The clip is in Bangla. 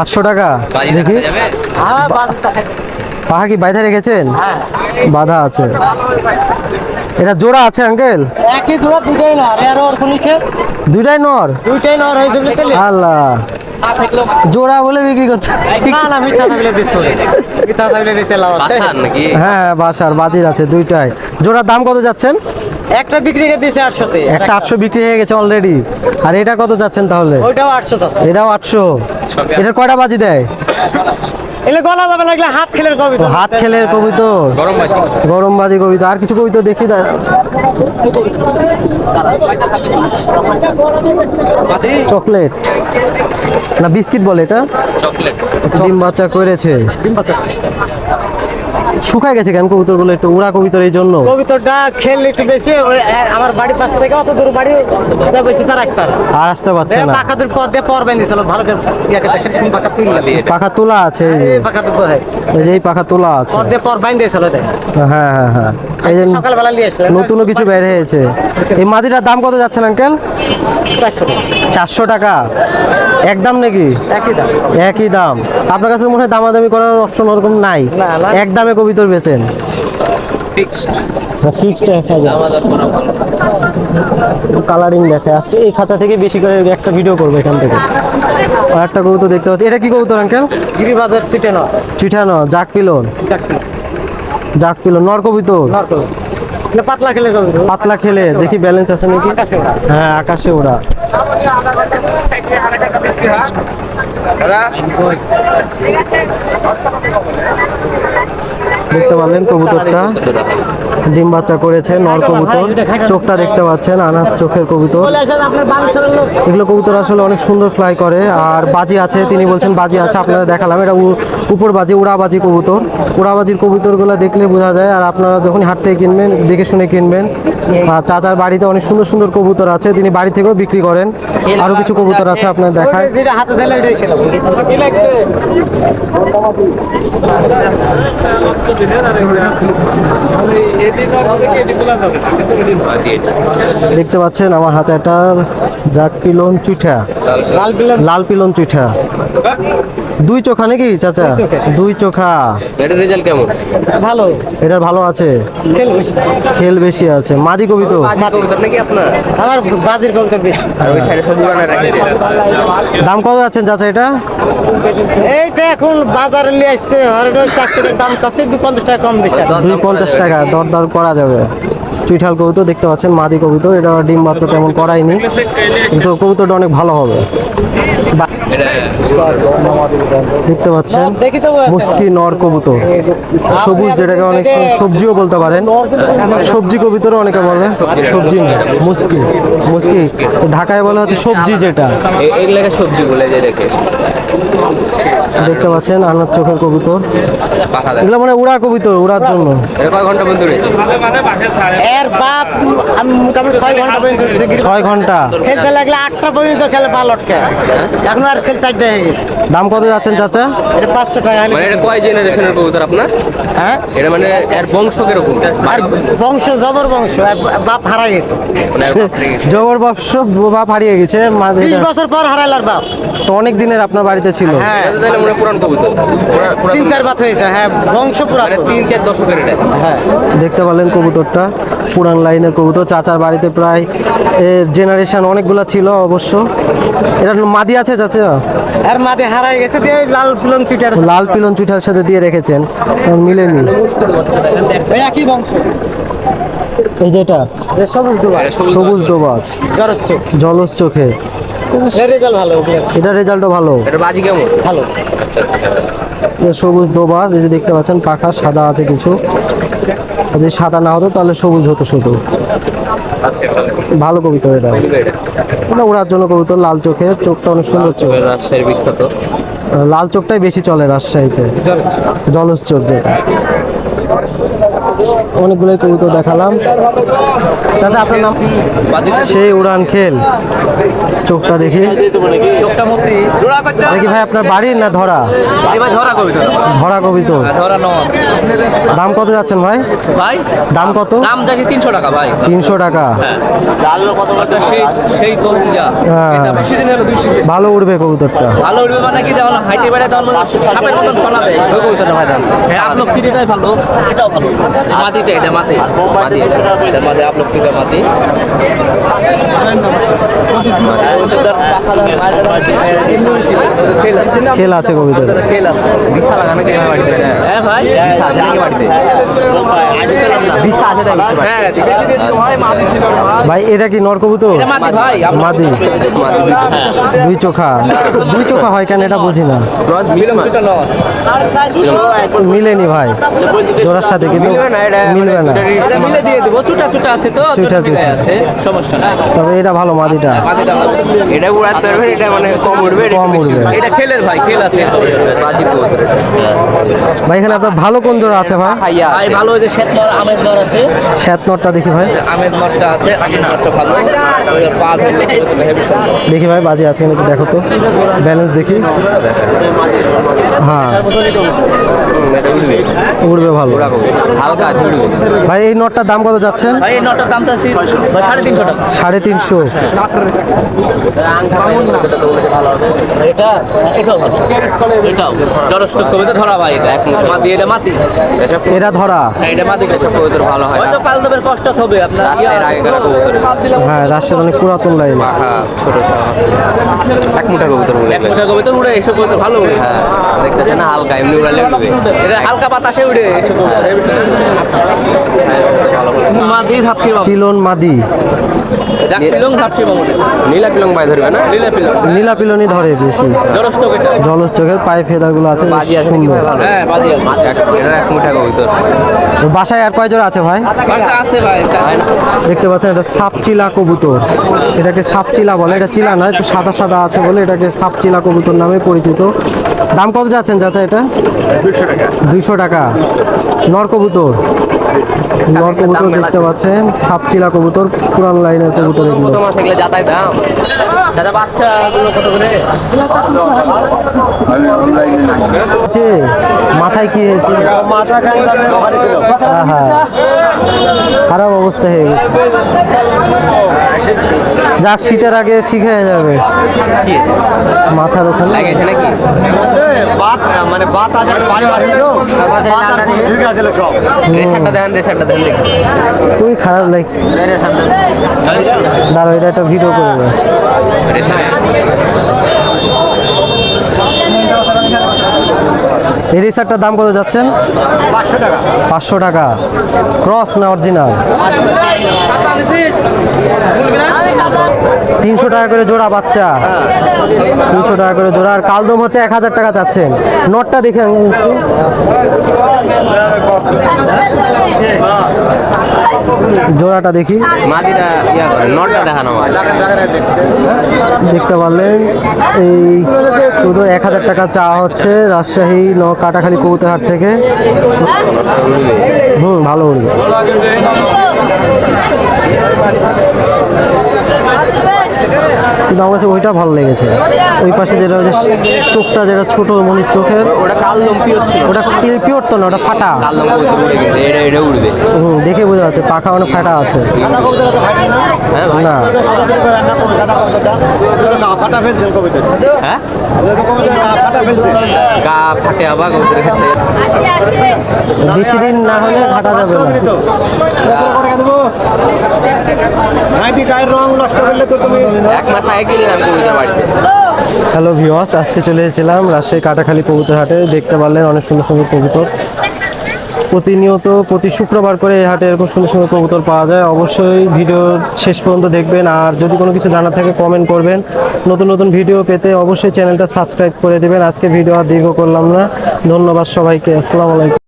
আটশো টাকা? দেখি। হ্যাঁ কি বাইরে রেখেছেন? হ্যাঁ। বাধা আছে। এটা জোড়া আছে আঙ্কেল? একই জোড়া দুটাই নর। এর ওর খুলিছে দুইটাই নর? দুইটাই নর হয়েছে বলে আল্লাহ। জোড়া বলে বিক্রি করতে না না মিথ্যা থাকলে বেশি হবে মিথ্যা থাকলে বেশি লাভ আছে। হ্যাঁ বাসার বাজির আছে দুইটাই। জোড়ার দাম কত যাচ্ছেন? একটা বিক্রি করে দিয়েছে আটশোতে একটা আটশো বিক্রি হয়ে গেছে অলরেডি আর এটা কত যাচ্ছেন তাহলে? ওইটাও আটশো এটাও আটশো। এটার কয়টা বাজি দেয়? এলে গলা যাবে লাগলে হাত খেলের কবিতা হাত খেলের কবিতর গরম বাজি। গরম বাজি কবিতা আর কিছু কবিতা দেখি দা চকলেট। না বিস্কিট বলে এটা? চকলেট। ডিম বাচ্চা করেছে। শুকায় গেছে কেন কবুতরগুলো একটু উড়া কবিতর এই জন্য। কবিতরটা খেললে একটু বেশি ওই, আমার বাড়ির পাশ থেকে অত দূর বাড়ি বেশি তার আসতে আর আসতে পারছে না। পাখাদের পর দিয়ে পর ভালো ইয়াকে দেখেন কোন পাখা তুললা দিয়ে পাখা তোলা আছে এই পাখাদের পর এই যে এই পাখা তোলা আছে। পর দিয়ে পর দিয়েছিল দেখ হ্যাঁ হ্যাঁ হ্যাঁ। এই যে সকালবেলা নিয়ে আসলে নতুনও কিছু বের হয়েছে। এই মাদিটার দাম কত যাচ্ছেন আঙ্কেল? চারশো টাকা। একদম নাকি? একই দাম। একই দাম। আপনার কাছে মনে হয় দামাদামি করার অপশন ওরকম নাই। এক দামে কবিতর বেচেন। ফিক্সড ফিক্সড এক হাজার আমাদের কোনো কালারিং দেখে। আজকে এই খাঁচা থেকে বেশি করে একটা ভিডিও করব এখান থেকে। আর একটা কবুতর দেখতে পাচ্ছি। এটা কি কবুতর আঙ্কেল গিরিবাজার চিটে নর চিঠানো জাক পিলন। জাক পিলন। নর কবুতর? নর কবি না পাতলা খেলে পাতলা খেলে দেখি ব্যালেন্স আছে নাকি? আকাশে হ্যাঁ আকাশে ওরা দেখতে পারলেন কবুতরটা? ডিম বাচ্চা করেছে নর কবুতর। চোখটা দেখতে পাচ্ছেন আনার চোখের কবুতর। এগুলো কবুতর আসলে অনেক সুন্দর ফ্লাই করে। আর বাজি আছে তিনি বলছেন বাজি আছে আপনারা দেখালাম। এটা উপর বাজি উড়াবাজি কবুতর। উড়াবাজির কবুতরগুলো দেখলে বোঝা যায় আর আপনারা যখন হাট থেকে কিনবেন দেখে শুনে কিনবেন। আর চাচার বাড়িতে অনেক সুন্দর সুন্দর কবুতর আছে তিনি বাড়ি থেকেও বিক্রি করেন। আরও কিছু কবুতর আছে আপনার দেখায়। দেখতে পাচ্ছেন আমার হাতে একটা জাক পিলন চুইঠা লাল পিলন? চুইঠা দুই চোখা নাকি চাচা? দুই চোখা। এটার রেজাল্ট কেমন? ভালো এটার ভালো আছে? খেল বেশি। আছে। মাদি কবি তো? নাকি আপনার? আমার বাজির বেশি। আর ওই সাইডে দাম কত আছেন চাচা এটা? এইটা এখন বাজারে নিয়ে আসছে। হরেড চারশো দাম চাচ্ছে। দু পঞ্চাশ টাকা কম বেশি। আর। দুই পঞ্চাশ টাকা দর দর করা যাবে। চুইঠাল কবুতর দেখতে পাচ্ছেন, মাদি কবুতর। এটা ডিম বাচ্চা তেমন করাইনি কিন্তু কবুতরটা অনেক ভালো হবে। দেখতে পাচ্ছেন, মুস্কি নর কবুতর। সবুজ যেটাকে অনেক সবজিও বলতে পারেন। সবজি কবুতরও অনেকে বলে, সবজি মুস্কি। মুস্কি ঢাকায় বলা হচ্ছে সবজি যেটা। সবজি বলে যে দেখতে পাচ্ছেন, আনার চোখের কবুতর। এগুলো মানে উড়া কবুতর, উড়ার জন্য। কয় ঘণ্টা পর্যন্ত এর বাপ আমি মোটামুটি ছয় ঘণ্টা পর্যন্ত ছয় ঘণ্টা? খেলতে লাগলে আটটা পর্যন্ত খেলে পাল অটকে এখন আর খেল চারটে হয়ে গেছে। দাম কত যাচ্ছেন চাচা? এটা পাঁচশো টাকা। মানে এটা কয় জেনারেশনের কবুতর আপনার? হ্যাঁ? এটা মানে এর বংশ কীরকম? আর বংশ জবর বংশ। বাপ হারাই গেছে। মানে রেখেছে। জবর বাপস বাপ হারিয়ে গেছে বিশ বছর পর হারাইল আর বাপ। তো অনেক দিনের আপনার বাড়িতে ছিল। হ্যাঁ। তাহলে মনে পুরান কবুতর। তিন চার বাত হয়েছে। হ্যাঁ বংশ পুরা মানে তিন চার দশকের এটা। হ্যাঁ। দেখতে পারলেন কবুতরটা। পুরান লাইনের কবুতর চাচার বাড়িতে প্রায় এর জেনারেশন অনেকগুলো ছিল অবশ্য। এটা মাদি আছে চাচা? আর মাঝে হারাই গেছে দিয়ে লাল ফুলন ফিটার লাল পিলন চুঠার সাথে দিয়ে রেখেছেন এখন মিলেনি। একই বংশ। এই যেটা এটা সবুজ এটা সবুজ দোবাজ। জরস জলস চোখে। এর রেজাল্ট ভালো এটা রেজাল্টও ভালো। এটা বাজি কেমন? ভালো। আচ্ছা আচ্ছা। সবুজ দোবাজ এই যে দেখতে পাচ্ছেন পাখা সাদা আছে কিছু। যদি সাদা না হতো তাহলে সবুজ হতো শুধু। আচ্ছা ভালো। কবিতা এটা। এটা। ওড়ার জন্য কবিতা লাল চোখে। চোখটা অনেক সুন্দর চোখ রাজশাহীর বিখ্যাত। লাল চোখটাই বেশি চলে রাজশাহীতে। জলজ চোখ যেটা। অনেকগুলোই কবুতর দেখালাম। চাচা আপনার নাম? সেই উড়ান খেল। চোখটা দেখি। দেখি ভাই, আপনার বাড়ির না ধরা? ধরা কবি তো ধরা কবিতর দাম কত যাচ্ছেন ভাই? ভাই দাম কত? দাম দেখি তিনশো টাকা। ভাই তিনশো টাকা ভালো উড়বে কবুতরটা। ভালো উঠবে মানে কি যেমন বেড়ে মতন ফলাবে ওই কবিতাটা ভাই দাম হ্যাঁ চিঠিটাই ভালো এটাও ভালো। মাটিটা এটা মাটি। মাটি এটা। মাটি আপলোক চিঠা মাটি। খেল আছে কবিতর খেল আছে বিশাল লাগানো কি বাড়িতে হ্যাঁ ভাই। বাড়িতে। হ্যাঁ দিয়েছিল ভাই মাটি ছিল ভাই এটা কি নর কবুতর? এটা মাদি দুই চোখা। দুই চোখা হয় কেন? এটা বুঝি না। মিলেনি ভাই। জোড়ার সাথে কিন্তু মিলবে না এটা মিলে দিয়ে দেবো। চুটা চুটা আছে তো চুটা চুটা। আছে সমস্যা তবে এটা ভালো মাদিটা। এটা উড়াতে পারবে এটা মানে কম উঠবে কম উড়বে। এটা খেলের ভাই খেল আছে। ভাই এখানে আপনার ভালো কোন জোড়া আছে ভাই? ভাইয়া ভাই ভালো ওই যে শ্বেতনর আমের নর আছে। শ্যাত নটটা দেখি ভাই। আমের নরটা আছে আমের নরটা ভালো। পা দেখি ভাই বাজি আছে একটু দেখো তো। ব্যালেন্স দেখি। হ্যাঁ। উড়বে ভালো। হালকা ভাই এই নটটার দাম কত যাচ্ছেন? ভাই এই নটার দামটা আছে সাড়ে তিনশো টাকা। সাড়ে তিনশো। এটা এটাও ভালো। এটাও। জড়ষ্ট কবিতা ধরা ভাই এটা। এক মাটি এটা মাটি। এটা ধরা। হ্যাঁ এটা মাটি। গেছে কবিতর ভালো হয়। হয়তো কাল কষ্ট হবে আপনার এর আগে করা কবুতর হ্যাঁ রাজশাহীর অনেক পুরাতন লাইন। ছোট এক মুঠা কবুতর উড়ে এক মুঠা কবুতর উড়ে এসব কবুতর ভালো উড়ে। হ্যাঁ দেখতেছেন হালকা এমনি উড়ালে উড়বে। এটা হালকা বাতাসে উড়ে এসব মাদি ধাপছি বাবু। পিলন মাদি। যাক পিলং ধাপছি বাবু। নীলা পিলং ভাই ধরবে না? নীলা পিলং নীলা পিলনই ধরে বেশি। জলস চোখের পায়ে ফেদারগুলো আছে বাজি আছে নাকি হ্যাঁ বাজি আছে। এক মুঠা কবুতর তো বাসায় আর কয় জোড়া আছে ভাই? আছে ভাই দেখতে পাচ্ছেন এটা সাপচিলা কবুতর। এটাকে সাপচিলা বলে এটা চিলা নয় একটু সাদা সাদা আছে বলে এটাকে সাপচিলা কবুতর নামে পরিচিত। দাম কত যাচ্ছেন চাচা এটা? দুইশো টাকা। নর কবুতর? নর কবুতর দেখতে পাচ্ছেন সাপচিলা কবুতর পুরান লাইনের কবুতর এগুলো। কত মাস এগুলো যাতায় দাম। দাদা বাচ্চাগুলো কত করে? মাথায় কি হয়েছে? আহা, খারাপ অবস্থা হয়ে গেছে। যাক শীতের আগে ঠিক হয়ে যাবে। মাথার ওখানে। লাগিয়েছে নাকি? মানে বাত আছে বাড়ি বাড়ি। তো বাত আর ঠিক আছে সব রেশনটা দেখেন রেশনটা দেখেন দেখি। খুবই খারাপ লাগে রেশনটা দাঁড়ো এটা একটা ভিডিও করবে এই রিসার্টটার দাম কত যাচ্ছেন? পাঁচশো টাকা। পাঁচশো টাকা ক্রস না অরিজিনাল? তিনশো টাকা করে জোড়া বাচ্চা। তিনশো টাকা করে জোড়া। আর কালদম হচ্ছে এক হাজার টাকা চাচ্ছেন। নটটা দেখে জোড়াটা দেখি। দেখতে পারলেন। এই শুধু এক হাজার টাকা চা হচ্ছে। রাজশাহী ন কাটাখালী কৌতেহাট থেকে। হুম ভালো উঠবে কিন্তু আমার কাছে ওইটা ভালো লেগেছে। ওই পাশে যেটা ওই যে চোখটা যেটা ছোট মনির চোখের ওটা কাল লম্পি হচ্ছে ওটা পিওর তো না ওটা ফাটা। হুম দেখে বোঝা যাচ্ছে পাখা অনেক ফাটা আছে। হ্যাঁ ফাটা হ্যাঁ? ফাটা ফাটে বেশি দিন না হলে ঘাটা যাবে না। নাইটি গায়ের রং নষ্ট করলে তো তুমি এক মাস আগে বাড়িতে। হ্যালো ভিওয়াস আজকে চলে এসেছিলাম রাজশাহী কাটাখালী কবুতর হাটে। দেখতে পারলেন অনেক সুন্দর সুন্দর কবুতর। প্রতিনিয়ত প্রতি শুক্রবার করে এই হাটে এরকম সুন্দর সুন্দর কবুতর পাওয়া যায়। অবশ্যই ভিডিও শেষ পর্যন্ত দেখবেন। আর যদি কোনো কিছু জানা থাকে কমেন্ট করবেন। নতুন নতুন ভিডিও পেতে অবশ্যই চ্যানেলটা সাবস্ক্রাইব করে দেবেন। আজকে ভিডিও আর দীর্ঘ করলাম না। ধন্যবাদ সবাইকে। আসসালামু আলাইকুম।